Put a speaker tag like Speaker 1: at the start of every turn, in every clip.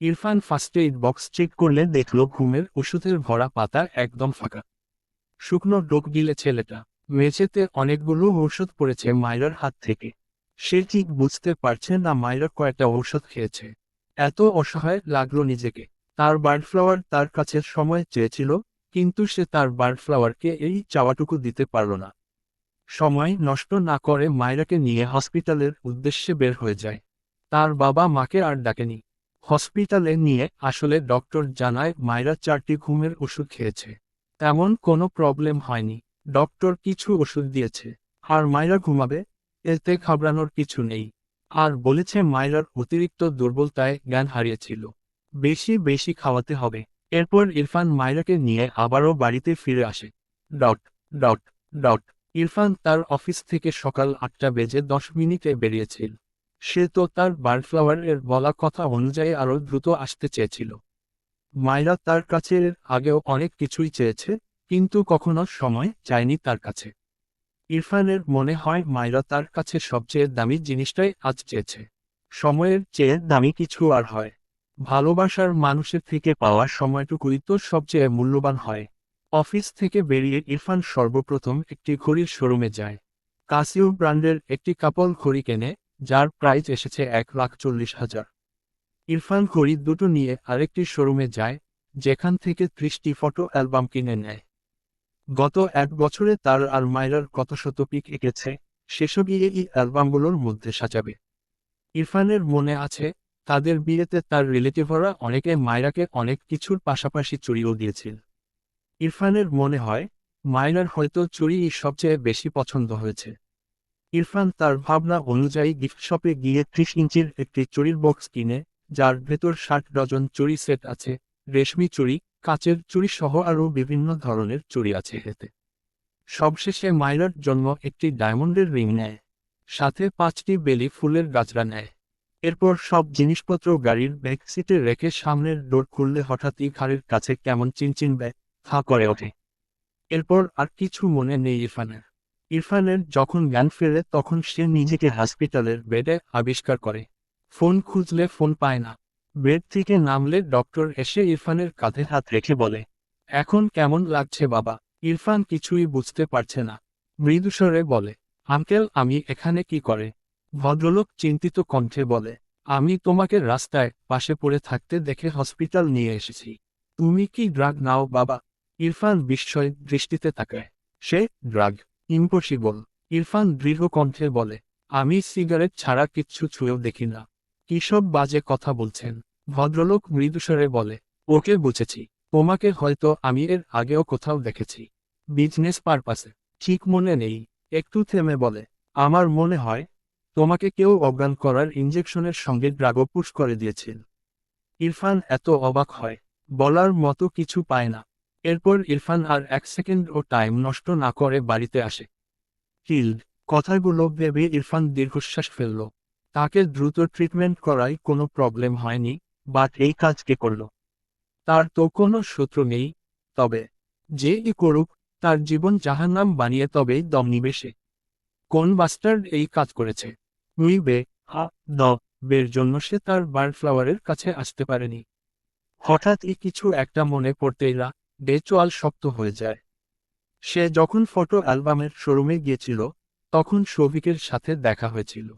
Speaker 1: Irfan first aid box check করলে দেখল ঘুমের ওষুধের ভরা পাতা একদম ফাঁকা। শুকনো ডোক গিলে ছেলেটা, মেঝেতে অনেকগুলো ঔষধ পড়েছে মাইরার হাত থেকে। সে ঠিক বুঝতে পারছে না মাইরা কয়েকটা ঔষধ খেয়েছে। এত অসহায় লাগল নিজেকে। তার বার্ড ফ্লাওয়ার তার কাছে সময় চেয়েছিল, কিন্তু সে তার বার্ড ফ্লাওয়ারকে এই চাওয়াটুকু দিতে পারল না। সময় নষ্ট না করে মায়রাকে নিয়ে হসপিটালের উদ্দেশ্যে বের হয়ে যায়। তার বাবা মাকে আর ডাকেনি। হসপিটালে নিয়ে আসলে ডক্টর জানায় মায়রা চারটি ঘুমের ওষুধ খেয়েছে। তেমন কোনো প্রবলেম হয়নি। ডক্টর কিছু ওষুধ দিয়েছে। আর মায়রা ঘুমাবে? এতে ঘাবড়ানোর কিছু নেই। আর বলেছে মায়রার অতিরিক্ত দুর্বলতায় জ্ঞান হারিয়েছিল। বেশি বেশি খাওয়াতে হবে। এরপর ইরফান মায়রাকে নিয়ে আবারও বাড়িতে ফিরে আসে। ডট ডট ডট, ইরফান তার অফিস থেকে সকাল আটটা বেজে দশ মিনিটে বেরিয়েছিল। সে তো তার বার্টফ্লাওয়ারের বলা কথা অনুযায়ী আরও দ্রুত আসতে চেয়েছিল। মায়রা তার কাছে আগেও অনেক কিছুই চেয়েছে, কিন্তু কখনো সময় চায়নি তার কাছে। ইরফানের মনে হয় মায়রা তার কাছে সবচেয়ে দামি জিনিসটাই আজ চেয়েছে। সময়ের চেয়ে দামি কিছু আর হয়। ভালোবাসার মানুষের থেকে পাওয়া সময়টুকুই তো সবচেয়ে মূল্যবান হয়। অফিস থেকে বেরিয়ে ইরফান সর্বপ্রথম একটি ঘড়ির শোরুমে যায়। কাসিউ ব্র্যান্ডের একটি কাপল ঘড়ি কেনে যার প্রাইস এসেছে এক লাখ চল্লিশ হাজার। ইরফান ঘড়ি দুটো নিয়ে আরেকটি শোরুমে যায়, যেখান থেকে ত্রিশটি ফটো অ্যালবাম কিনে নেয়। গত এক বছরে তার আর মায়রার কত শত পিক এঁকেছে, সেসবই এই অ্যালবামগুলোর মধ্যে সাজাবে। ইরফানের মনে আছে, তাদের বিয়েতে তার রিলেটিভরা অনেকে মায়রাকে অনেক কিছুর পাশাপাশি চুরিও দিয়েছিল। ইরফানের মনে হয়, মায়রার হয়তো চুরিই সবচেয়ে বেশি পছন্দ হয়েছে। ইরফান তার ভাবনা অনুযায়ী গিফট শপে গিয়ে ত্রিশ ইঞ্চির একটি চুরির বক্স কিনে, যার ভেতর ষাট ডজন চুরি সেট আছে, রেশমি চুরি কাচের চুরি সহ আরও বিভিন্ন ধরনের চুরি আছে এতে। সবশেষে মায়রার জন্য একটি ডায়মন্ডের রিং নেয়, সাথে পাঁচটি বেলি ফুলের গাছরা নেয়। এরপর সব জিনিসপত্র গাড়ির ব্যাক সিটে রেখে সামনের ডোর খুললে হঠাৎই ঘাড়ের কাছে কেমন চিনচিন ব্যয় থা করে ওঠে। এরপর আর কিছু মনে নেই ইরফানের। ইরফানের যখন জ্ঞান ফেরে, তখন সে নিজেকে হসপিটালের বেডে আবিষ্কার করে। ফোন খুঁজলে ফোন পায় না। বেড থেকে নামলে ডক্টর এসে ইরফানের কাঁধে হাত রেখে বলে, এখন কেমন লাগছে বাবা? ইরফান কিছুই বুঝতে পারছে না। মৃদুস্বরে বলে, আঙ্কেল, আমি এখানে কি করে? ভদ্রলোক চিন্তিত কণ্ঠে বলে, আমি তোমাকে রাস্তায় পাশে পড়ে থাকতে দেখে হসপিটাল নিয়ে এসেছি। তুমি কি ড্রাগ নাও বাবা? ইরফান বিস্ময় দৃষ্টিতে তাকায়। সে ড্রাগ। ইম্পসিবল, ইরফান দৃঢ় কণ্ঠে বলে, আমি সিগারেট ছাড়া কিচ্ছু ছুঁয়েও দেখি না। কিসব বাজে কথা বলছেন? ভদ্রলোক মৃদুস্বরে বলে, ওকে বুঝেছি। তোমাকে হয়তো আমি এর আগেও কোথাও দেখেছি। বিজনেস পারপাসে। ঠিক মনে নেই। একটু থেমে বলে, আমার মনে হয়, তোমাকে কেউ অজ্ঞান করার ইঞ্জেকশনের সঙ্গে ড্রাগও পুশ করে দিয়েছিল ইরফান এত অবাক হয়, বলার মতো কিছু পায় না। এরপর ইরফান আর এক সেকেন্ড ও টাইম নষ্ট না করে বাড়িতে আসে। হিল্ড কথাগুলো ভেবে ইরফান দীর্ঘশ্বাস ফেলল। তাকে দ্রুত ট্রিটমেন্ট করায় কোনো প্রবলেম হয়নি বাট এই কাজ কে করল? তার তো কোনো শত্রু নেই, তবে যে ই করুক, তার জীবন জাহান্নাম বানিয়ে তবেই দম নিবেশে কোন বাস্টার্ড এই কাজ করেছে? উই বে হা দ, বের জন্য সে তার বার্ড ফ্লাওয়ারের কাছে আসতে পারেনি। হঠাৎ হঠাৎই কিছু একটা মনে পড়তেই রা ডে চোয়াল শক্ত হয়ে যায়। সে যখন ফটো অ্যালবামের শোরুমে গিয়েছিল, তখন সৌভিকের সাথে দেখা হয়েছিল।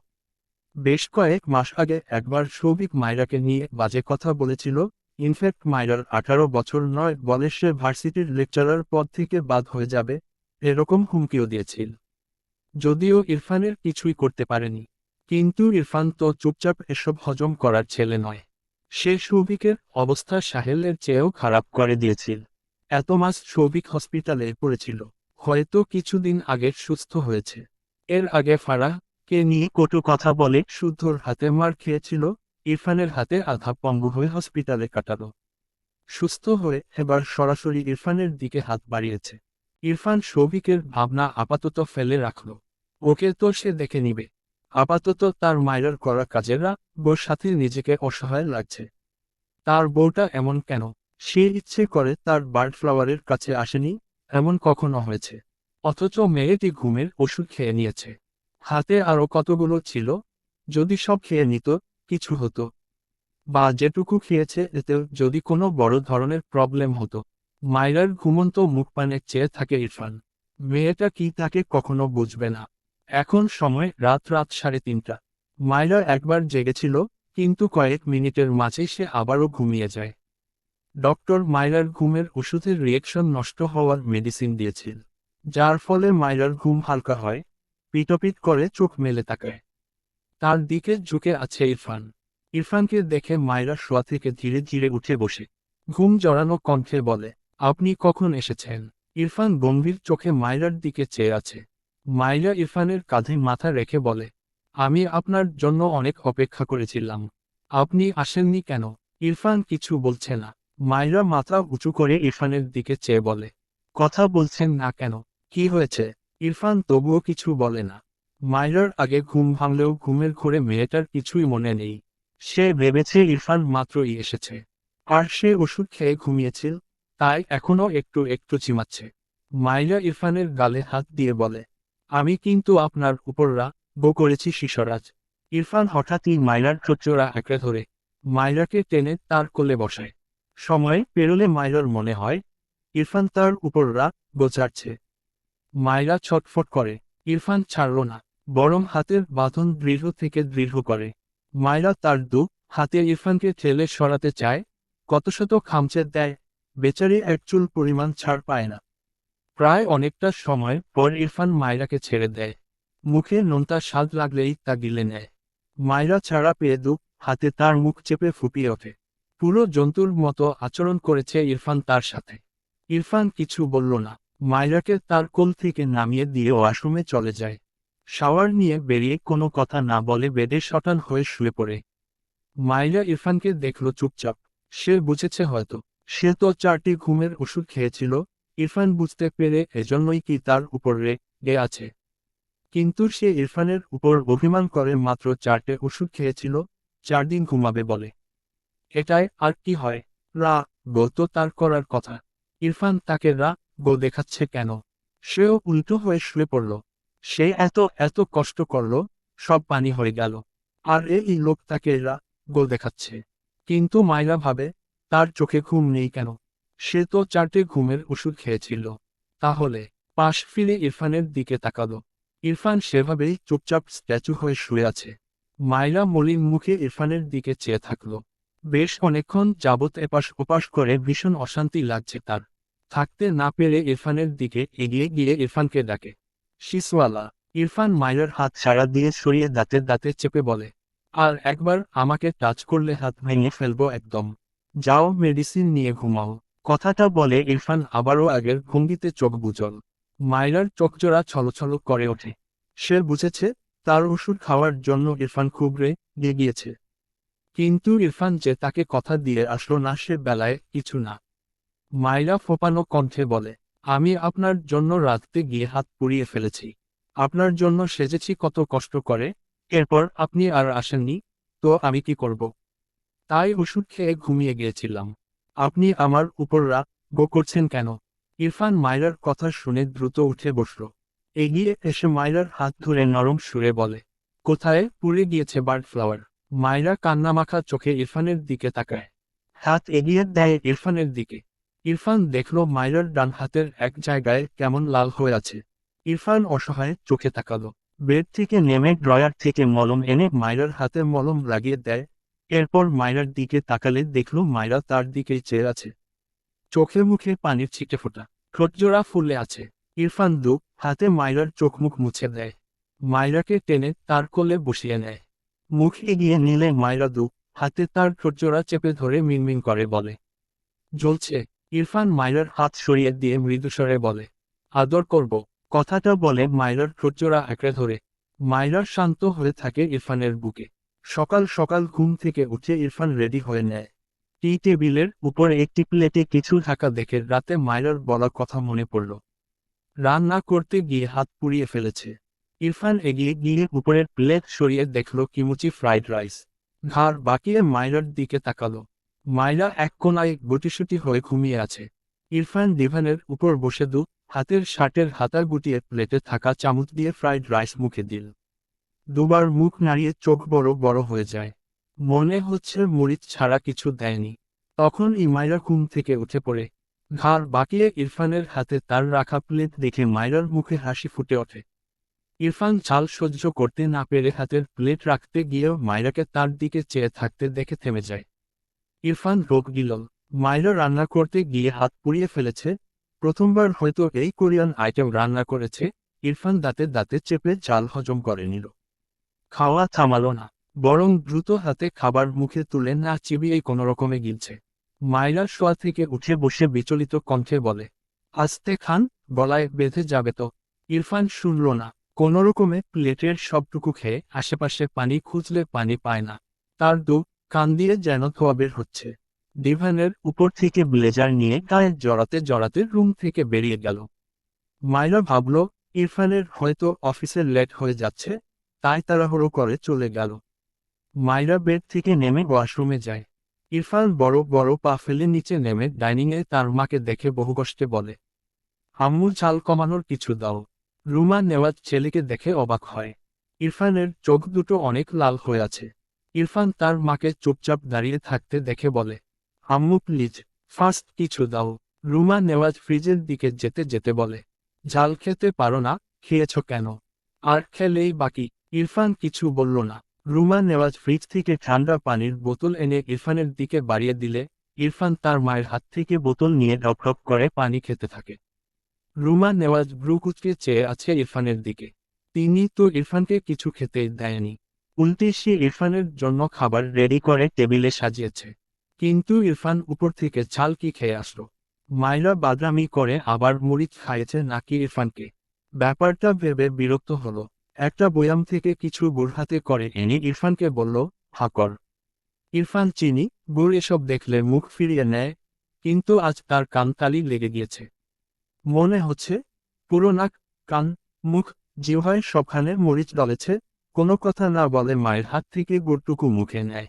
Speaker 1: বেশ কয়েক মাস আগে একবার সৌভিক মায়রাকে নিয়ে বাজে কথা বলেছিল, ইনফ্যাক্ট মায়রার আঠারো বছর নয় বলে সে ভার্সিটির লেকচারার পদ থেকে বাদ হয়ে যাবে, এরকম হুমকিও দিয়েছিল। যদিও ইরফানের কিছুই করতে পারেনি, কিন্তু ইরফান তো চুপচাপ এসব হজম করার ছেলে নয়। সে সৌভিকের অবস্থা সাহেলের চেয়েও খারাপ করে দিয়েছিল। এত মাস সৌভিক হসপিটালে পড়েছিল, হয়তো কিছুদিন আগে সুস্থ হয়েছে। এর আগে ফারাহ কে নিয়ে কটু কথা বলে শুদ্ধর হাতে মার খেয়েছিল, ইরফানের হাতে আধা পঙ্গু হয়ে হসপিটালে কাটালো। সুস্থ হয়ে এবার সরাসরি ইরফানের দিকে হাত বাড়িয়েছে। ইরফান সৌভিকের ভাবনা আপাতত ফেলে রাখল। ওকে তো সে দেখে নিবে। আপাতত তার মায়ের করা কাজেরা বোর সাথে নিজেকে অসহায় লাগছে। তার বউটা এমন কেন? সে ইচ্ছে করে তার বার্ড ফ্লাওয়ারের কাছে আসেনি, এমন কখনো হয়েছে। অথচ মেয়েটি ঘুমের ওষুধ খেয়ে নিয়েছে। হাতে আরও কতগুলো ছিল? যদি সব খেয়ে নিত, কিছু হতো। বা যেটুকু খেয়েছে এতেও যদি কোনো বড় ধরনের প্রবলেম হতো। মাইরার ঘুমন্ত মুখপানে চেয়ে থাকে ইরফান। মেয়েটা কি তাকে কখনো বুঝবে না। এখন সময় রাত রাত সাড়ে তিনটা। মাইরা একবার জেগেছিল, কিন্তু কয়েক মিনিটের মাঝে সে আবারও ঘুমিয়ে যায়। ডক্টর মাইরার ঘুমের ওষুধের রিয়েকশন নষ্ট হওয়ার মেডিসিন দিয়েছিল, যার ফলে মাইরার ঘুম হালকা হয়, পিটপিট করে চোখ মেলে তাকায়। তার দিকে ঝুঁকে আছে ইরফান। ইরফানকে দেখে মাইরা শোয়া থেকে ধীরে ধীরে উঠে বসে। ঘুম জড়ানো কণ্ঠে বলে, আপনি কখন এসেছেন? ইরফান গম্ভীর চোখে মাইরার দিকে চেয়ে আছে। মাইরা ইরফানের কাঁধে মাথা রেখে বলে, আমি আপনার জন্য অনেক অপেক্ষা করেছিলাম। আপনি আসেননি কেন? ইরফান কিছু বলছে না। মাইরা মাথা উঁচু করে ইরফানের দিকে চেয়ে বলে, কথা বলছেন না কেন? কি হয়েছে? ইরফান তবুও কিছু বলে না। মাইরার আগে ঘুম ভাঙলেও ঘুমের ঘোরে মেয়েটার কিছুই মনে নেই। সে ভেবেছে ইরফান মাত্রই এসেছে। আর সে ওষুধ খেয়ে ঘুমিয়েছিল, তাই এখনও একটু একটু চিমাচ্ছে। মাইরা ইরফানের গালে হাত দিয়ে বলে, আমি কিন্তু আপনার উপররা গো করেছি শিশরাজ। ইরফান হঠাৎই মাইরার চোচোরা আঁকড়ে ধরে মাইরাকে টেনে তার কোলে বসায়। সময় পেরোলে মাইরার মনে হয়, ইরফান তার উপর রাগ গোচারছে। মাইরা ছটফট করে, ইরফান ছাড়ল না, বরং হাতের বাঁধন দৃঢ় থেকে দৃঢ় করে। মাইরা তার দু হাতে ইরফানকে ঠেলে সরাতে চায়, কত শত খামচে দেয়, বেচারি এক চুল পরিমাণ ছাড় পায় না। প্রায় অনেকটা সময় পর ইরফান মায়রাকে ছেড়ে দেয়। মুখে নোনতা স্বাদ লাগলেই তা গিলে নেয়। মায়রা ছাড়া পেয়ে দু হাতে তার মুখ চেপে ফুপিয়ে ওঠে। পুরো জন্তুর মতো আচরণ করেছে ইরফান তার সাথে। ইরফান কিছু বলল না। মায়রাকে তার কোল থেকে নামিয়ে দিয়ে ওয়াশরুমে চলে যায়। শাওয়ার নিয়ে বেরিয়ে কোনো কথা না বলে বেডে শটান হয়ে শুয়ে পড়ে। মাইরা ইরফানকে দেখল চুপচাপ। সে বুঝেছে হয়তো। সে তো চারটি ঘুমের ওষুধ খেয়েছিল। ইরফান বুঝতে পেরে এজন্যই কি তার উপর রেগে আছে। কিন্তু সে ইরফানের উপর অভিমান করে মাত্র চারটে ওষুধ খেয়েছিল চার দিন ঘুমাবে বলে। এটাই আর কি হয়? রা, গো তো তার করার কথা। ইরফান তাকে রা, গো দেখাচ্ছে কেন? সেও উল্টো হয়ে শুয়ে পড়ল। সে এত এত কষ্ট করল, সব পানি হয়ে গেল। আর এই লোক তাকে রা, গো দেখাচ্ছে। কিন্তু মাইরা ভাবে, তার চোখে ঘুম নেই কেন? সে তো চারটে ঘুমের ওষুধ খেয়েছিল। তাহলে পাশ ফিরে ইরফানের দিকে তাকালো। ইরফান সেভাবেই চুপচাপ স্ট্যাচু হয়ে শুয়ে আছে। মাইরা মলিন মুখে ইরফানের দিকে চেয়ে থাকল। বেশ অনেকক্ষণ যাবৎ এপাশ ওপাশ করে ভীষণ অশান্তি লাগছে তার। থাকতে না পেরে ইরফানের দিকে এগিয়ে গিয়ে ইরফানকে ডাকে। শিসওয়ালা, ইরফান মাইরার হাত ছাড়া দিয়ে সরিয়ে দাঁতে দাঁতে চেপে বলে, আর একবার আমাকে টাচ করলে হাত ভেঙে ফেলব একদম। যাও মেডিসিন নিয়ে ঘুমাও। কথাটা বলে ইরফান আবারও আগের ভঙ্গিতে চোখ বুজল। মাইরার চোখজোড়া ছলছল করে ওঠে। সে বুঝেছে তার ওষুধ খাওয়ার জন্য ইরফান খুব রে গিয়েছে কিন্তু ইরফান যে তাকে কথা দিয়ে আসলো না, সে বেলায় কিছু না। মাইরা ফোপানো কণ্ঠে বলে, আমি আপনার জন্য রাততে গিয়ে হাত পুড়িয়ে ফেলেছি। আপনার জন্য সেজেছি কত কষ্ট করে। এরপর আপনি আর আসেননি, তো আমি কি করব? তাই ওষুধ খেয়ে ঘুমিয়ে গিয়েছিলাম। আপনি আমার উপর রাগ গো করছেন কেন? ইরফান মাইরার কথা শুনে দ্রুত উঠে বসল। এগিয়ে এসে মাইরার হাত ধরে নরম সুরে বলে, কোথায় পুড়ে গিয়েছে বার্ড ফ্লাওয়ার মাইরা কান্নামাখা চোখে ইরফানের দিকে তাকায়। হাত এগিয়ে দেয় ইরফানের দিকে। ইরফান দেখল মাইরার ডান হাতের এক জায়গায় কেমন লাল হয়ে আছে। ইরফান অসহায় চোখে তাকালো। বেড থেকে নেমে ড্রয়ার থেকে মলম এনে মাইরার হাতে মলম লাগিয়ে দেয়। এরপর মাইরার দিকে তাকালে দেখল মাইরা তার দিকেই চেয়ে আছে। চোখে মুখে পানির ছিটে ফোটা। ঠোঁটজোড়া ফুলে আছে। ইরফান দু হাতে মাইরার চোখ মুখ মুছে দেয়। মাইরাকে টেনে তার কোলে বসিয়ে নেয়। মুখ এগিয়ে নিলে মাইরা দু হাতে তার ঠোঁটজোড়া চেপে ধরে মিনমিন করে বলে। জ্বলছে। ইরফান মাইরার হাত সরিয়ে দিয়ে মৃদুস্বরে বলে, আদর করব। কথাটা বলে মাইরার ঠোঁটজোড়া আঁকড়ে ধরে। মাইরার শান্ত হয়ে থাকে ইরফানের বুকে। সকাল সকাল ঘুম থেকে উঠে ইরফান রেডি হয়ে নেয়। টি টেবিলের উপর একটি প্লেটে কিছু থাকা দেখে রাতে মাইরার বলা কথা মনে পড়ল। রান্না করতে গিয়ে হাত পুড়িয়ে ফেলেছে। ইরফান এগিয়ে গিয়ে উপরের প্লেট সরিয়ে দেখল কিমুচি ফ্রাইড রাইস। ঘাড় বাকিয়ে মাইরার দিকে তাকালো। মাইরা এক কোনায় গুটিসুটি হয়ে ঘুমিয়ে আছে। ইরফান ডিভানের উপর বসে দু হাতের শার্টের হাতা গুটিয়ে প্লেটে থাকা চামচ দিয়ে ফ্রাইড রাইস মুখে দিল। দুবার মুখ নাড়িয়ে চোখ বড় বড় হয়ে যায়। মনে হচ্ছে মরিচ ছাড়া কিছু দেয়নি। তখন ইমাইরা ঘুম থেকে উঠে পড়ে। ঘাড় বাঁকিয়ে ইরফানের হাতে তার রাখা প্লেট দেখে মাইরার মুখে হাসি ফুটে ওঠে। ইরফান ঝাল সহ্য করতে না পেরে হাতের প্লেট রাখতে গিয়েও মাইরাকে তার দিকে চেয়ে থাকতে দেখে থেমে যায়। ইরফান রোগ গিলল মাইরা রান্না করতে গিয়ে হাত পুড়িয়ে ফেলেছে। প্রথমবার হয়তো এই কোরিয়ান আইটেম রান্না করেছে। ইরফান দাঁতে দাঁতে চেপে জাল হজম করে নিল। খাওয়া থামাল না। বরং দ্রুত হাতে খাবার মুখে তুলে না চিবিয়েই কোনো রকমে গিলছে। মাইরা শোয়া থেকে উঠে বসে বিচলিত কণ্ঠে বলে, আস্তে খান, গলায় বেঁধে যাবে তো। ইরফান শুনল না। কোনোরকমে প্লেটের সবটুকু খেয়ে আশেপাশে পানি খুঁজলে পানি পায় না। তার দু কান দিয়ে যেন ধোয়া বের হচ্ছে। ডিভানের উপর থেকে ব্লেজার নিয়ে গায়ে জড়াতে জড়াতে রুম থেকে বেরিয়ে গেল। মাইরা ভাবল, ইরফানের হয়তো অফিসে লেট হয়ে যাচ্ছে, তাই তাড়াহুড়ো করে চলে গেল। মাইরা বেড থেকে নেমে ওয়াশরুমে যায়। ইরফান বড় বড় পা ফেলে নিচে নেমে ডাইনিংয়ে তার মাকে দেখে বহু কষ্টে বলে, আম্মু চাল কমানোর কিছু দাও। রুমা নেওয়াজ ছেলেকে দেখে অবাক হয়। ইরফানের চোখ দুটো অনেক লাল হয়ে আছে। ইরফান তার মাকে চুপচাপ দাঁড়িয়ে থাকতে দেখে বলে, আম্মু, প্লিজ, ফার্স্ট কিছু দাও। রুমা নেওয়াজ ফ্রিজের দিকে যেতে যেতে বলে ঝাল খেতে পারো না, খেয়েছ কেন? আর খেলেই বাকি। ইরফান কিছু বলল না। রুমা নেওয়াজ ফ্রিজ থেকে ঠান্ডা পানির বোতল এনে ইরফানের দিকে বাড়িয়ে দিলে, ইরফান তার মায়ের হাত থেকে বোতল নিয়ে ঢকঢক করে পানি খেতে থাকে। রুমা নেওয়াজ ব্রু কুচকে চেয়ে আছে ইরফানের দিকে। তিনি তো ইরফানকে কিছু খেতে দেয়নি। উল্টে সে ইরফানের জন্য খাবার রেডি করে টেবিলে সাজিয়েছে। কিন্তু ইরফান উপর থেকে ছাল কি খেয়ে আসলো? মাইরা বাদরামি করে আবার মরিচ খাইয়েছে নাকি ইরফানকে? ব্যাপারটা ভেবে বিরক্ত হলো। একটা বয়াম থেকে কিছু গুড় হাতে করে এনে ইরফানকে বলল হাকর ইরফান চিনি, গুড় এসব দেখলে মুখ ফিরিয়ে নেয়, কিন্তু আজ তার কানতালি লেগে গিয়েছে। মনে হচ্ছে, পুরো নাক, কান, মুখ জিহায় সবখানে মরিচ ডলেছে কোনো কথা না বলে মায়ের হাত থেকে গুড়টুকু মুখে নেয়।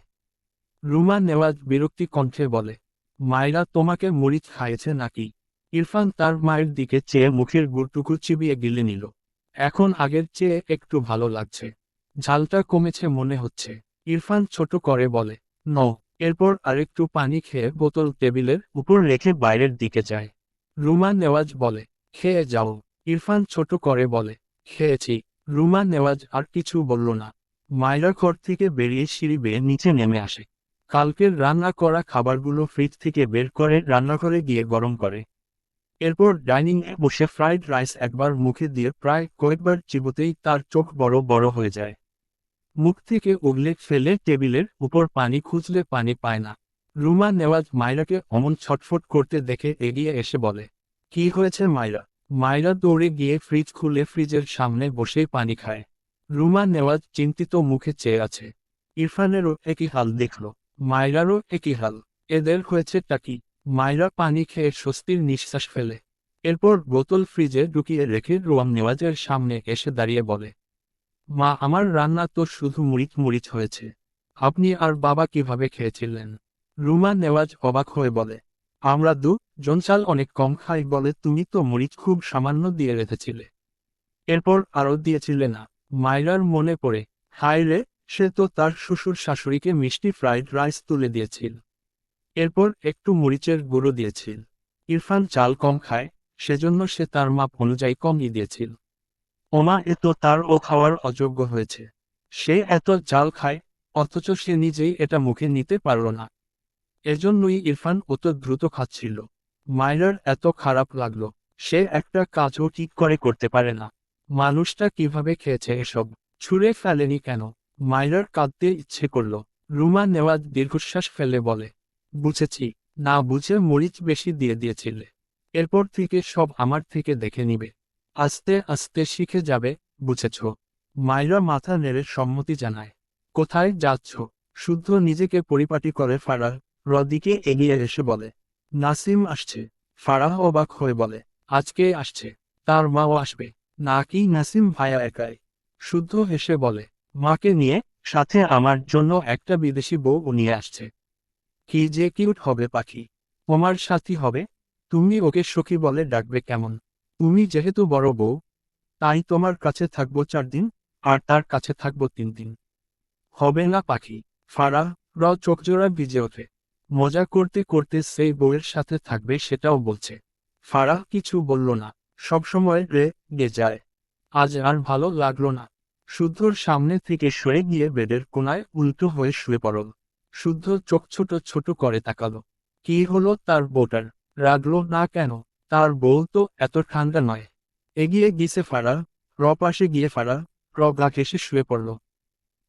Speaker 1: রুমা নেওয়াজ বিরক্তি কণ্ঠে বলে, মায়েরা তোমাকে মরিচ খাইয়েছে নাকি? ইরফান তার মায়ের দিকে চেয়ে মুখের গুড়টুকু চিবিয়ে গিলে নিল। এখন আগের চেয়ে একটু ভালো লাগছে। ঝালটা কমেছে মনে হচ্ছে। ইরফান ছোট করে বলে ন এরপর আরেকটু পানি খেয়ে বোতল টেবিলের উপর রেখে বাইরের দিকে যায়। রুমা নেওয়াজ বলে, খেয়ে যাও। ইরফান ছোট করে বলে, খেয়েছি। রুমা নেওয়াজ আর কিছু বলল না। মায়েরা ঘর থেকে বেরিয়ে সিঁড়ি বেয়ে নিচে নেমে আসে। কালকের রান্না করা খাবারগুলো ফ্রিজ থেকে বের করে রান্নাঘরে গিয়ে গরম করে। এরপর ডাইনিংয়ে বসে ফ্রাইড রাইস একবার মুখে দিয়ে প্রায় কয়েকবার চিবোতেই তার চোখ বড় বড় হয়ে যায়। মুখ থেকে উগলে ফেলে টেবিলের উপর পানি খুঁজলে পানি পায় না। রুমা নেওয়াজ মায়রাকে অমন ছটফট করতে দেখে এগিয়ে এসে বলে, কি হয়েছে মায়রা মায়রা দৌড়ে গিয়ে ফ্রিজ খুলে ফ্রিজের সামনে বসেই পানি খায়। রুমা নেওয়াজ চিন্তিত মুখে চেয়ে আছে। ইরফানেরও একই হাল দেখল মায়রারও একই হাল। এদের হয়েছেটা কি? মায়রা পানি খেয়ে স্বস্তির নিঃশ্বাস ফেলে। এরপর বোতল ফ্রিজে ঢুকিয়ে রেখে রোয়াম নেওয়াজের সামনে এসে দাঁড়িয়ে বলে, মা, আমার রান্না তো শুধু মুড়িচ মুড়িচ হয়েছে। আপনি আর বাবা কীভাবে খেয়েছিলেন? রুমা নেওয়াজ অবাক হয়ে বলে, আমরা দু জন চাল অনেক কম খাই বলে তুমি তো মরিচ খুব সামান্য দিয়ে রেখেছিলে। এরপর আরও দিয়েছিলে না। মায়রার মনে পড়ে, হায় রে, সে তো তার শ্বশুর শাশুড়িকে মিষ্টি ফ্রাইড রাইস তুলে দিয়েছিল। এরপর একটু মরিচের গুঁড়ো দিয়েছিল। ইরফান চাল কম খায়, সেজন্য সে তার মাপ অনুযায়ী কমিয়ে দিয়েছিল। ওমা, এ তো তার ও খাওয়ার অযোগ্য হয়েছে। সে এত চাল খায়, অথচ সে নিজেই এটা মুখে নিতে পারল না। এজন্যই ইরফান অত দ্রুত খাচ্ছিল। মায়রার এত খারাপ লাগল, সে একটা কাজও ঠিক করে করতে পারে না। মানুষটা কীভাবে খেয়েছে এসব? ছুঁড়ে ফেলেনি কেন? মায়রার কাঁদতে ইচ্ছে করল। রুমা নেওয়াজ দীর্ঘশ্বাস ফেলে বলে, বুঝেছি, না বুঝে মরিচ বেশি দিয়ে দিয়েছিলে। এরপর থেকে সব আমার থেকে দেখে নিবে। আস্তে আস্তে শিখে যাবে, বুঝেছ। মায়রা মাথা নেড়ে সম্মতি জানায়, কোথায় যাচ্ছ? শুদ্ধ নিজেকে পরিপাটি করে ফারাহ রদিকে এগিয়ে এসে বলে, নাসিম আসছে। ফারাহ অবাক হয়ে বলে, আজকে আসছে। তার মাও আসবে। নাকি নাসিম ভাইয়া একাই? শুদ্ধ হেসে বলে, মাকে নিয়ে সাথে আমার জন্য একটা বিদেশি বউ নিয়ে আসছে। কি যে কিউট হবে পাখি। তোমার সাথী হবে? তুমি ওকে সখী বলে ডাকবে কেমন? তুমি যেহেতু বড় বউ, তাই তোমার কাছে থাকব চার দিন, আর তার কাছে থাকব তিন দিন। হবে না পাখি। ফারাহ র চোখজোড়া ভিজে ওঠে। মজা করতে করতে সেই বউয়ের সাথে থাকবে সেটাও বলছে। ফারাহ কিছু বলল না। সবসময় রে, গে যায়। আজ আর ভালো লাগল না। শুদ্ধর সামনে থেকে সরে গিয়ে বেডের কোনায় উল্টো হয়ে শুয়ে পড়ল। শুদ্ধ চোখ ছোট ছোট করে তাকালো। কি হলো তার বউটার? রাগলো না কেন? তার বউ তো এত ঠান্ডা নয়। এগিয়ে গিয়েছে ফারা র পাশে গিয়ে ফারা র গা ঘেসে শুয়ে পড়ল।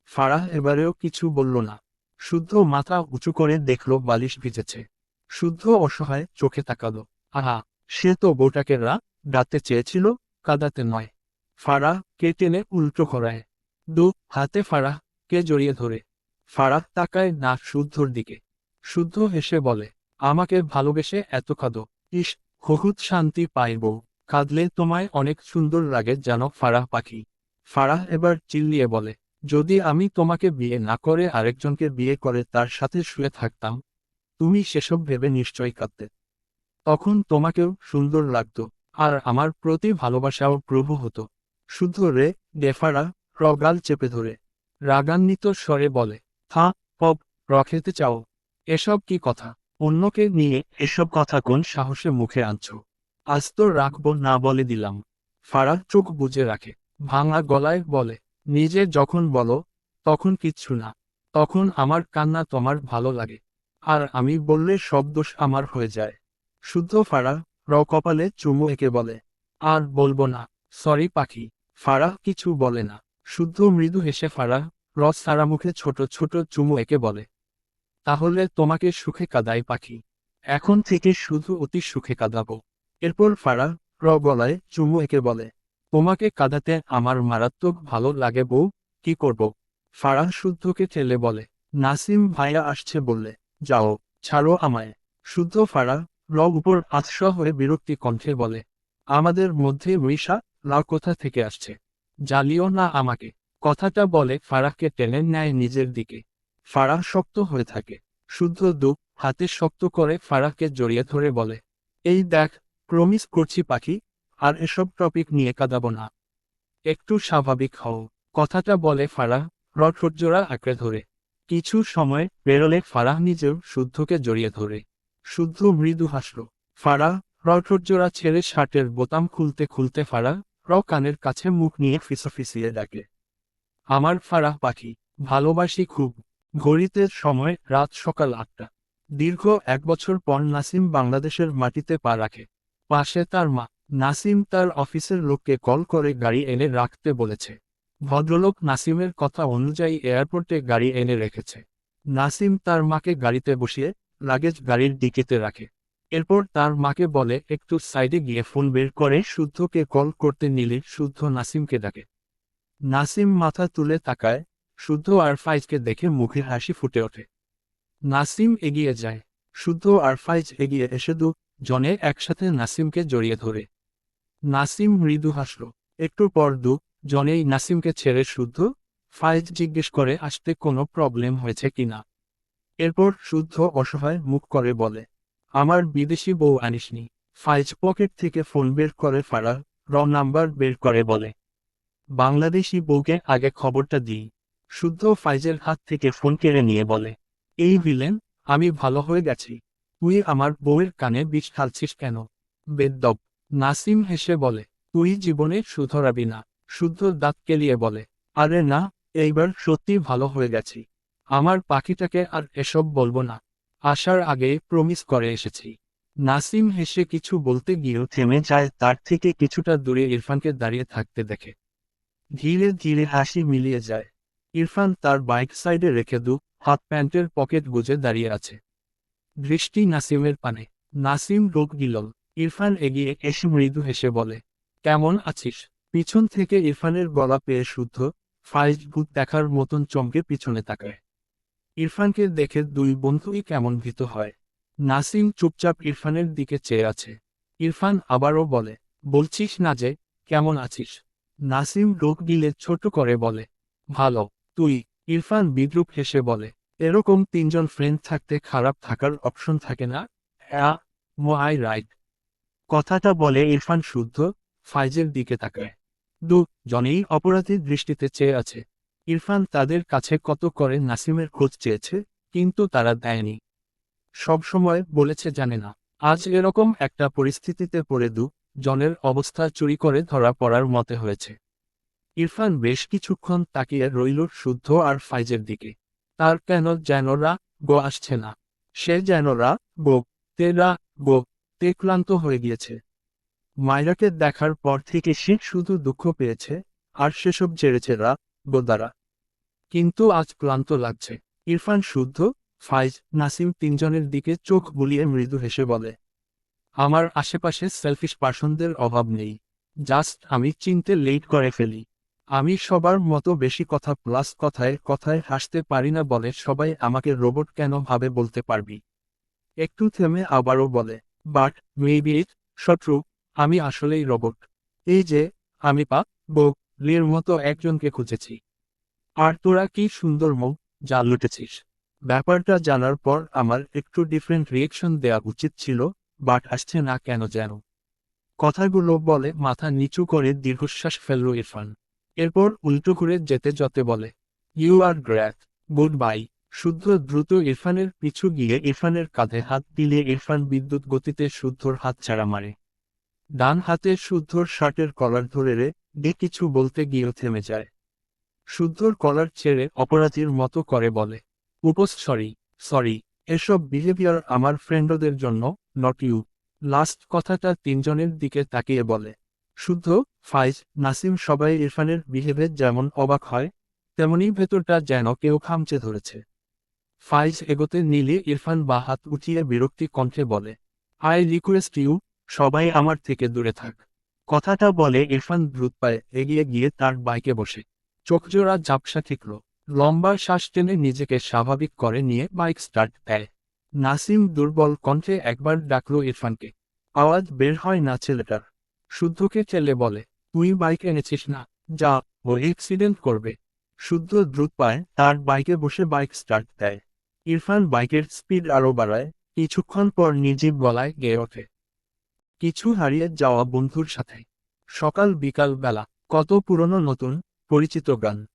Speaker 1: ফারাহ এবারেও কিছু বলল না। শুদ্ধ মাথা উঁচু করে দেখল বালিশ ভিজেছে। শুদ্ধ অসহায় চোখে তাকালো। আহা, সে তো বউটাকে রা, ডাকতে চেয়েছিল, কাদাতে নয়। ফারাহ কে টেনে উল্টো করায় দু, হাতে ফারাহ কে জড়িয়ে ধরে। ফারাহ তাকায় না শুদ্ধর দিকে। শুদ্ধ হেসে বলে, আমাকে ভালোবেসে এত কাঁদো। ইস, বহুত শান্তি পাই বউ। কাঁদলে তোমায় অনেক সুন্দর লাগে জানো ফারাহ পাখি। ফারাহ এবার চিল্লিয়ে বলে যদি আমি তোমাকে বিয়ে না করে আরেকজনকে বিয়ে করে তার সাথে শুয়ে থাকতাম, তুমি সেসব ভেবে নিশ্চয়ই কাঁদতে। তখন তোমাকেও সুন্দর লাগত, আর আমার প্রতি ভালোবাসাও প্রভু হতো। শুদ্ধ রে, ডেফারা প্রগাল চেপে ধরে। রাগান্বিত স্বরে বলে, থা, পপ রখেতে চাও? এসব কি কথা? অন্যকে নিয়ে এসব কথা কোন সাহসে মুখে আনছ? আজ তো রাখব না বলে দিলাম। ফারাহ চোখ বুঝে রাখে। ভাঙা গলায় বলে নিজে যখন বলো, তখন কিচ্ছু না। তখন আমার কান্না তোমার ভালো লাগে। আর আমি বললে সব দোষ আমার হয়ে যায়। শুদ্ধ ফারা, র কপালে চুমু একে বলে। আর বলব না, সরি পাখি ফারাহ কিছু বলে না। শুদ্ধ মৃদু হেসে ফারাহ রস সারা মুখে ছোট ছোট চুমু একে বলে। তাহলে তোমাকে সুখে কাদাই পাখি। এখন থেকে শুধু অতি সুখে কাঁদাবো। এরপর ফারা, র গলায় চুমু একে বলে। তোমাকে কাঁদাতে আমার মারাত্মক ভালো লাগে বউ। কি করব? ফারাহ শুদ্ধকে ঠেলে বলে, নাসিম ভাইয়া আসছে বললে, যাও, ছাড়ো আমায়। শুদ্ধ ফারা র উপর আতসা হয়ে বিরক্তি কণ্ঠে বলে, আমাদের মধ্যে মৃষা লাউ কোথা থেকে আসছে? জ্বালিও না আমাকে। কথাটা বলে ফারাহকে টেনে নেয় নিজের দিকে। ফারাহ শক্ত হয়ে থাকে। শুদ্ধ দুঃখ হাতে শক্ত করে ফারাহকে জড়িয়ে ধরে বলে, এই দেখ প্রমিস করছি পাখি আর এসব টপিক নিয়ে কাঁদাবো না একটু স্বাভাবিক হও। কথাটা বলে ফারাহ রটজোড়া আঁকড়ে ধরে। কিছু সময় বেরোলে ফারাহ নিজেও শুদ্ধকে জড়িয়ে ধরে। শুদ্ধ মৃদু হাসল। ফারাহ রটজোড়া ছেড়ে শার্টের বোতাম খুলতে খুলতে ফারাহ র কানের কাছে মুখ নিয়ে ফিসফিসিয়ে ডাকে। আমার ফারাহ পাখি, ভালোবাসি খুব। ঘড়িতে সময়, রাত সকাল আটটা। দীর্ঘ এক বছর পর নাসিম বাংলাদেশের মাটিতে পা রাখে। পাশে তার মা। নাসিম তার অফিসের লোককে কল করে গাড়ি এনে রাখতে বলেছে। ভদ্রলোক নাসিমের কথা অনুযায়ী এয়ারপোর্টে গাড়ি এনে রেখেছে। নাসিম তার মাকে গাড়িতে বসিয়ে লাগেজ গাড়ির ডিকিতে রাখে। এরপর তার মাকে বলে, একটু সাইডে গিয়ে ফোন বের করে শুদ্ধকে কল করতে নিলে শুদ্ধ নাসিমকে ডাকে। নাসিম মাথা তুলে তাকায়, শুদ্ধ আর ফাইজকে দেখে মুখে হাসি ফুটে ওঠে। নাসিম এগিয়ে যায়। শুদ্ধ আর ফাইজ এগিয়ে এসে দু জনে একসাথে নাসিমকে জড়িয়ে ধরে। নাসিম মৃদু হাসল। একটু পর দু, জনেই নাসিমকে ছেড়ে শুদ্ধ ফাইজ জিজ্ঞেস করে, আসতে কোনো প্রবলেম হয়েছে কিনা? এরপর শুদ্ধ অসহায় মুখ করে বলে, আমার বিদেশি বউ আনিসনি। ফাইজ পকেট থেকে ফোন বের করে ফারা র নাম্বার বের করে বলে, বাংলাদেশি বউকে আগে খবরটা দিই। শুদ্ধ ফাইজের হাত থেকে ফোন কেড়ে নিয়ে বলে, এই ভিলেন, আমি ভালো হয়ে গেছি। তুই আমার বউয়ের কানে বিষ ঢালছিস কেন? বেদ্যব নাসিম হেসে বলে, তুই জীবনে সুধরাবি না, শুদ্ধ দাঁত কেলিয়ে বলে, আরে না, এইবার সত্যি ভালো হয়ে গেছি। আমার পাখিটাকে আর এসব বলব না। আসার আগে প্রমিস করে এসেছি নাসিম হেসে কিছু বলতে গিয়েও থেমে যায়, তার থেকে কিছুটা দূরে ইরফানকে দাঁড়িয়ে থাকতে দেখে। ধীরে ধীরে হাসি মিলিয়ে যায়। ইরফান তার বাইক সাইডে রেখে দু হাত প্যান্টের পকেট গুজে দাঁড়িয়ে আছে। দৃষ্টি নাসিমের পানে। নাসিম রোগ গিলল ইরফান এগিয়ে এসে মৃদু হেসে বলে, কেমন আছিস? পিছন থেকে ইরফানের গলা পেয়ে শুদ্ধ, ফাইজ দেখার মতন চমকে পিছনে তাকায়। ইরফানকে দেখে দুই বন্ধুই কেমন ভীত হয়। নাসিম চুপচাপ ইরফানের দিকে চেয়ে আছে। ইরফান আবারও বলে, বলছিস না যে, কেমন আছিস? নাসিম রোগ গিলে ছোট করে বলে, ভালো, তুই? ইরফান বিদ্রুপ হেসে বলে, এরকম তিনজন ফ্রেন্ড থাকতে খারাপ থাকার অপশন থাকে না? হ্যাঁ মো, আই রাইট কথাটা বলে ইরফান শুদ্ধ ফাইজের দিকে তাকায়। দু, জনেই অপরাধীর দৃষ্টিতে চেয়ে আছে। ইরফান তাদের কাছে কত করে নাসিমের খোঁজ চেয়েছে, কিন্তু তারা দেয়নি। সবসময় বলেছে, জানে না। আজ এরকম একটা পরিস্থিতিতে পড়ে দু, জনের অবস্থা চুরি করে ধরা পড়ার মতে হয়েছে। ইরফান বেশ কিছুক্ষণ তাকিয়ে রইল শুদ্ধ আর ফাইজের দিকে। তার কেন যেন রা গো আসছে না। সে যেন রা গো, তে রা গো তে ক্লান্ত হয়ে গিয়েছে। মায়রাকে দেখার পর থেকে সে শুধু দুঃখ পেয়েছে, আর সেসব ছেড়েছে রা, গোদারা। কিন্তু আজ ক্লান্ত লাগছে। ইরফান শুদ্ধ, ফাইজ, নাসিম তিনজনের দিকে চোখ বুলিয়ে মৃদু হেসে বলে, আমার আশেপাশে সেলফিশ পার্সনদের অভাব নেই। জাস্ট আমি চিনতে লেট করে ফেলি। আমি সবার মতো বেশি কথা প্লাস কথায় কথায় হাসতে পারি না বলে সবাই আমাকে রোবট কেন ভাবে বলতে পারবি? একটু থেমে আবারও বলে বাট মেবি ইট শত্রু আমি আসলেই রোবট এই যে, আমি পা বো লির মতো একজনকে খুঁজেছি। আর তোরা কি সুন্দর মুখ, যা লুটেছিস। ব্যাপারটা জানার পর আমার একটু ডিফারেন্ট রিয়েকশন দেওয়া উচিত ছিল বাট আসছে না কেন যেন। কথাগুলো বলে মাথা নিচু করে দীর্ঘশ্বাস ফেলল ইরফান। এরপর উল্টো ঘুরে যেতে যতে বলে you are great good bye শুদ্ধ দ্রুত ইরফানের পিছু গিয়ে ইরফানের কাঁধে হাত দিলে ইরফান বিদ্যুৎ গতিতে শুদ্ধর হাত ছাড়া মারে। ডান হাতে শুদ্ধর শার্টের কলার ধরে রে গে কিছু বলতে গিয়েও থেমে যায়। শুদ্ধর কলার ছেড়ে অপরাধীর মতো করে বলে, উপস, সরি সরি, এসব বিহেভিয়ার আমার ফ্রেন্ডদের জন্য, নট ইউ। লাস্ট কথাটা তিনজনের দিকে তাকিয়ে বলে, শুদ্ধ, ফাইজ, নাসিম সবাই ইরফানের বিহেভে যেমন অবাক হয়, তেমনি ভেতরটা যেন কেউ খামচে ধরেছে। ফাইজ এগোতে নিলে ইরফান বা হাত উঠিয়ে বিরক্তি কণ্ঠে বলে, আই রিকোয়েস্ট ইউ, সবাই আমার থেকে দূরে থাক। কথাটা বলে ইরফান দ্রুত পায়ে এগিয়ে গিয়ে তার বাইকে বসে। চোখজোড়া ঝাপসা ঠিকল। লম্বা শ্বাস টেনে নিজেকে স্বাভাবিক করে নিয়ে বাইক স্টার্ট দেয়। নাসিম দুর্বল কণ্ঠে একবার ডাকল ইরফানকে, আওয়াজ বের হয় না ছেলেটার। শুদ্ধকে ঠেলে বলে, তুই বাইক এনেছিস না, যা, ও অ্যাক্সিডেন্ট করবে। শুদ্ধ দ্রুত পায় তার বাইকে বসে বাইক স্টার্ট দেয়। ইরফান বাইকের স্পিড আরও বাড়ায়, কিছুক্ষণ পর নির্জীব গলায় গেয়ে ওঠে। কিছু হারিয়ে যাওয়া বন্ধুর সাথে। সকাল বিকাল বেলা, কত পুরনো নতুন, পরিচিত গান।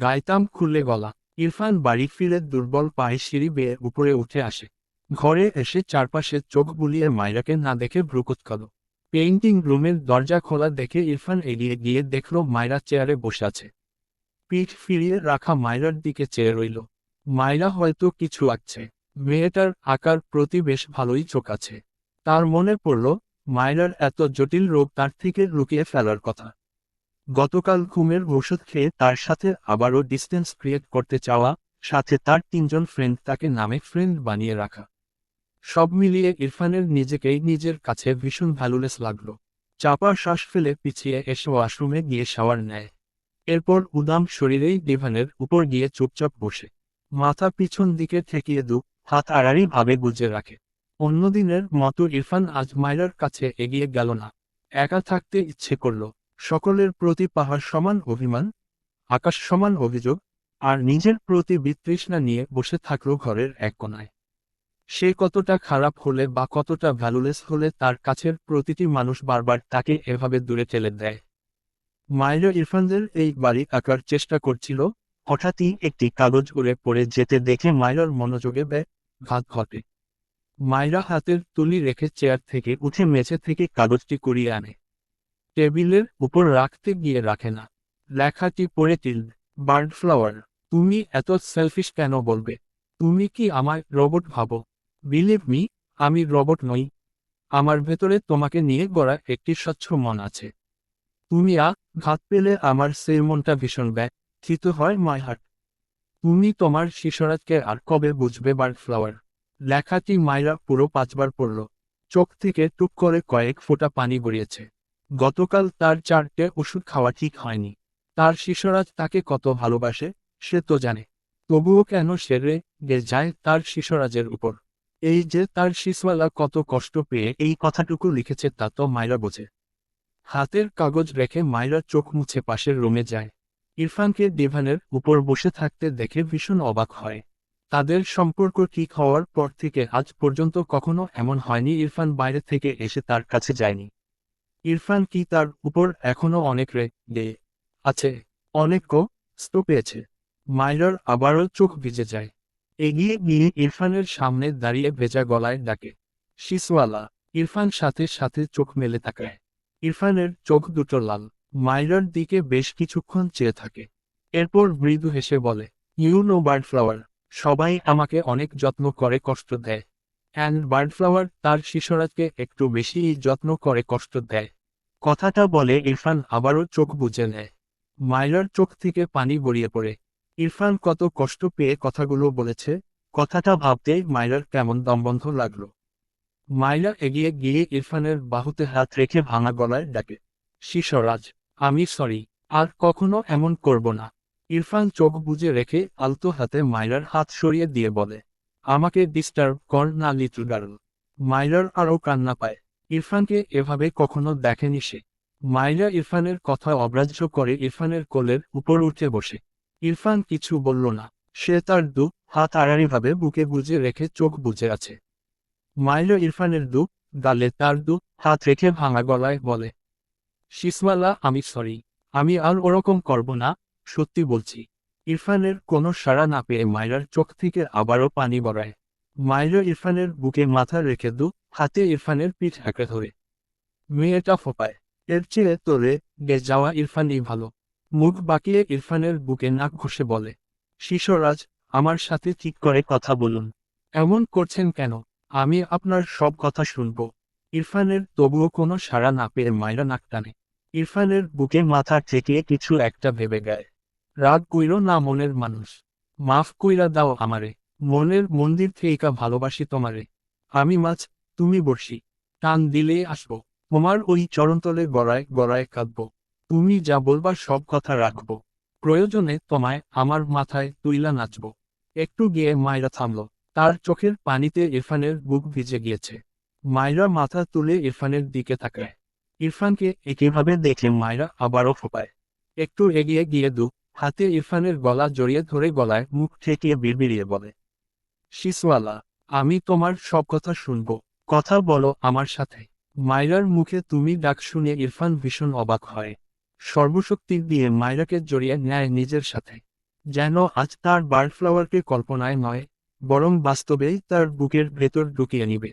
Speaker 1: গাইতাম খুলে গলা। ইরফান বাড়ি ফিরে দুর্বল পায়ে সিঁড়ি বেয়ে উপরে উঠে আসে। ঘরে এসে চারপাশে চোখ বুলিয়ে মায়রাকে না দেখে ভ্রুকুৎকাল পেইন্টিং রুমের দরজা খোলা দেখে ইরফান এড়িয়ে গিয়ে দেখল মায়রা চেয়ারে বসে আছে। পিঠ ফিরিয়ে রাখা মায়রার দিকে চেয়ে রইল। মায়রা হয়তো কিছু আঁকছে মেয়েটার আকার প্রতি বেশ ভালোই চোখ আছে। তার মনে পড়ল মায়রার এত জটিল রোগ তার থেকে লুকিয়ে ফেলার কথা। গতকাল ঘুমের ওষুধ খেয়ে তার সাথে আবারও ডিস্টেন্স ক্রিয়েট করতে চাওয়া, সাথে তার তিনজন ফ্রেন্ড তাকে নামে ফ্রেন্ড বানিয়ে রাখা। সব মিলিয়ে ইরফানের নিজেকেই নিজের কাছে ভীষণ ভ্যালুলেস লাগল। চাপা শ্বাস ফেলে পিছিয়ে এসে ওয়াশরুমে গিয়ে শাওয়ার নেয়। এরপর উদাম শরীরেই ডিভানের উপর গিয়ে চুপচাপ বসে। মাথা পিছন দিকে ঠেকিয়ে দু, হাত আড়াড়ি ভাবে গুজে রাখে। অন্যদিনের মতো ইরফান আজ মায়রার কাছে এগিয়ে গেল না। একা থাকতে ইচ্ছে করল। সকলের প্রতি পাহাড় সমান অভিমান, আকাশ সমান অভিযোগ, আর নিজের প্রতি বিতৃষ্ণা নিয়ে বসে থাকল ঘরের এক কোনায়। সে কতটা খারাপ হলে বা কতটা ভ্যালুলেস হলে তার কাছের প্রতিটি মানুষ বারবার তাকে এভাবে দূরে ঠেলে দেয়। মায়েরা ইরফানদের এই বাড়ি আঁকার চেষ্টা করছিল হঠাৎই একটি কাগজ উড়ে পড়ে যেতে দেখে মায়রার মনোযোগে ব্যয় ঘাত ঘটে। মায়রা হাতের তুলি রেখে চেয়ার থেকে উঠে মেঝে থেকে কাগজটি কুড়িয়ে আনে। টেবিলের উপর রাখতে গিয়ে রাখে না। লেখাটি পড়ে তিল, বার্ড ফ্লাওয়ার, তুমি এত সেলফিশ কেন বলবে? তুমি কি আমায় রোবট ভাবো? বিলিভ মি, আমি রোবট নই। আমার ভেতরে তোমাকে নিয়ে গড়া একটি স্বচ্ছ মন আছে। তুমি আ ঘাত পেলে আমার সেই মনটা ভীষণ ব্যথিত হয় মাই তুমি তোমার শিশরাজকে আর কবে বুঝবে বার্ড ফ্লাওয়ার লেখাটি মাইরা পুরো পাঁচবার পড়ল। চোখ থেকে টুক করে কয়েক ফোঁটা পানি গড়িয়েছে। গতকাল তার চারটে ওষুধ খাওয়া ঠিক হয়নি। তার শিশরাজ তাকে কত ভালোবাসে, সে তো জানে। তবুও কেন সেরে গে যায় তার শিশরাজের উপর? এই যে তার শিশওয়ালা কত কষ্ট পেয়ে এই কথাটুকু লিখেছে তা তো মাইরা বোঝে। হাতের কাগজ রেখে মাইরা চোখ মুছে পাশের রুমে যায়। ইরফানকে ডিভানের উপর বসে থাকতে দেখে ভীষণ অবাক হয়। তাদের সম্পর্ক ঠিক হওয়ার পর থেকে আজ পর্যন্ত কখনো এমন হয়নি ইরফান বাইরে থেকে এসে তার কাছে যায়নি। ইরফান কি তার উপর এখনও অনেক রে গে আছে, অনেক কো পেয়েছে। মাইরার আবারও চোখ ভিজে যায়। এগিয়ে গিয়ে ইরফানের সামনে দাঁড়িয়ে ভেজা গলায় ডাকে, শিসওয়ালা। ইরফান সাথে সাথে চোখ মেলে তাকায়। ইরফানের চোখ দুটো লাল। মাইরার দিকে বেশ কিছুক্ষণ চেয়ে থাকে। এরপর মৃদু হেসে বলে ইউ নো বার্ড ফ্লাওয়ার সবাই আমাকে অনেক যত্ন করে কষ্ট দেয়। অ্যান্ড বার্ড ফ্লাওয়ার তার শিশরাজকে একটু বেশি যত্ন করে কষ্ট দেয়। কথাটা বলে ইরফান আবারও চোখ বুজে নেয়। মাইরার চোখ থেকে পানি গড়িয়ে পড়ে। ইরফান কত কষ্ট পেয়ে কথাগুলো বলেছে, কথাটা ভাবতেই মাইরার কেমন দমবন্ধ লাগল। মাইরা এগিয়ে গিয়ে ইরফানের বাহুতে হাত রেখে ভাঙা গলায় ডাকে শিশরাজ, আমি সরি আর কখনো এমন করব না। ইরফান চোখ বুজে রেখে আলতো হাতে মাইরার হাত সরিয়ে দিয়ে বলে, আমাকে ডিস্টার্ব কর না লিটল গার্ল মাইরার আরও কান্না পায়। ইরফানকে এভাবে কখনো দেখেনি সে। মাইরা ইরফানের কথা অগ্রাহ্য করে ইরফানের কোলের উপর উঠে বসে। ইরফান কিছু বলল না। সে তার দু হাত আড়াড়িভাবে বুকে বুঝে রেখে চোখ বুজে আছে। মাইরা ইরফানের দু গালে তার দু হাত রেখে ভাঙা গলায় বলে শিসওয়ালা, আমি সরি আমি আর ওরকম করব না, সত্যি বলছি। ইরফানের কোনো সাড়া না পেয়ে মায়রার চোখ থেকে আবারও পানি বড়ায় মায়রা ইরফানের বুকে মাথা রেখে দু হাতে ইরফানের পিঠ আঁকড়ে ধরে। মেয়েটা ফোপায়। এর চেয়ে তোরে গে যাওয়া ইরফানই ভালো। মুখ বাঁকিয়ে ইরফানের বুকে নাক ঘষে বলে, শিশরাজ, আমার সাথে ঠিক করে কথা বলুন। এমন করছেন কেন? আমি আপনার সব কথা শুনব। ইরফানের তবুও কোনো সাড়া না পেয়ে মায়রা নাক টানে। ইরফানের বুকে মাথা ঠেকিয়ে কিছু একটা ভেবে গায়। রাগ কইর না মনের মানুষ। মাফ কইরা দাও আমারে। মনের মন্দির থেইকা ভালোবাসি তোমারে। আমি মাছ, তুমি বর্ষি টান দিলেই আসব। তোমার ওই চরণতলে গড়ায় গড়ায় কাঁদব। তুমি যা বলবার সব কথা রাখব। প্রয়োজনে তোমায় আমার মাথায় তুইলা নাচব। একটু গিয়ে মায়রা থামল। তার চোখের পানিতে ইরফানের বুক ভিজে গিয়েছে। মায়রা মাথা তুলে ইরফানের দিকে তাকায়। ইরফানকে একইভাবে দেখে মায়রা আবারও ফোপায়। একটু এগিয়ে গিয়ে দু হাতে ইরফানের গলা জড়িয়ে ধরে গলায় মুখ ঠেকিয়ে বিড়বিড়িয়ে বলে শিসওয়ালা আমি তোমার সব কথা শুনব। কথা বলো আমার সাথে। মায়রার মুখে তুমি ডাক শুনে ইরফান ভীষণ অবাক হয়। সর্বশক্তি দিয়ে মায়রাকে জড়িয়ে নেয় নিজের সাথে। যেন আজ তার বার্ড ফ্লাওয়ারকে কল্পনায় নয়, বরং বাস্তবেই তার বুকের ভেতর ঢুকিয়ে নিবে।